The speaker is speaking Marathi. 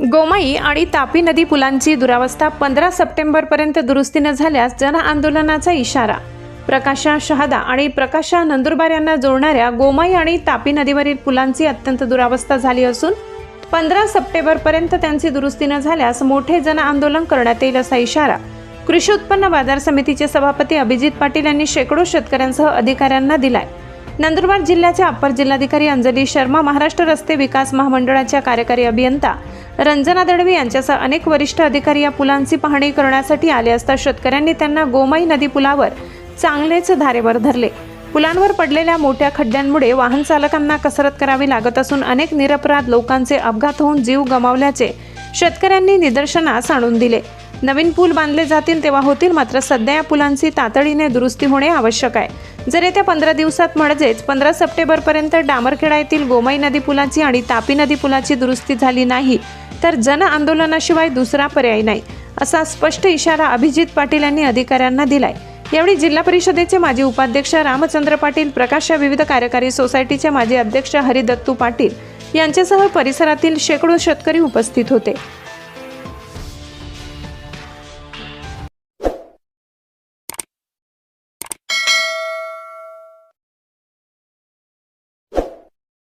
गोमाई आणि तापी नदी पुलांची दुरावस्था पंधरा सप्टेंबरपर्यंत दुरुस्ती न झाल्यास जनआंदोलनाचा इशारा. प्रकाशा शहादा आणि प्रकाशा नंदुरबार यांना जोडणाऱ्या गोमाई आणि तापी नदीवरील पुलांची अत्यंत दुरावस्था झाली असून पंधरा सप्टेंबरपर्यंत त्यांची दुरुस्ती न झाल्यास मोठे जनआंदोलन करण्यात येईल असा इशारा. कृषी उत्पन्न बाजार समितीचे सभापती अभिजित पाटील यांनी शेकडो शेतकऱ्यांसह अधिकाऱ्यांना दिलाय. नंदुरबार जिल्ह्याच्या अप्पर जिल्हाधिकारी अंजली शर्मा महाराष्ट्र रस्ते विकास महामंडळाच्या कार्यकारी अभियंता रंजना दडवी यांच्यासह अनेक वरिष्ठ अधिकारी या पुलांची पाहणी करण्यासाठी आले असता शेतकऱ्यांनी त्यांना गोमाई नदी पुलावर चांगलेच धारेवर धरले. पुलांवर पडलेल्या मोठ्या खड्ड्यांमुळे वाहन चालकांना कसरत करावी लागत असून अनेक निरपराध लोकांचे अपघात होऊन जीव गमावल्याचे शेतकऱ्यांनी निदर्शनास आणून दिले. नवीन पूल बांधले जातील तेव्हा होतील मात्र सध्या या पुलांची तातडीने दुरुस्ती होणे आवश्यक आहे. जर येत्या पंधरा दिवसात म्हणजेच पंधरा सप्टेंबरपर्यंत डामरखेडा येथील गोमाई नदी पुलाची आणि तापी नदी पुलाची दुरुस्ती झाली नाही तर जन आंदोलनाशिवाय दुसरा पर्याय नाही असा स्पष्ट इशारा अभिजित पाटील यांनी अधिकाऱ्यांना दिलाय. यावेळी जिल्हा परिषदेचे माजी उपाध्यक्ष रामचंद्र पाटील प्रकाश या विविध कार्यकारी सोसायटीचे माजी अध्यक्ष हरिदत्तू पाटील यांच्यासह परिसरातील शेकडो शेतकरी उपस्थित होते.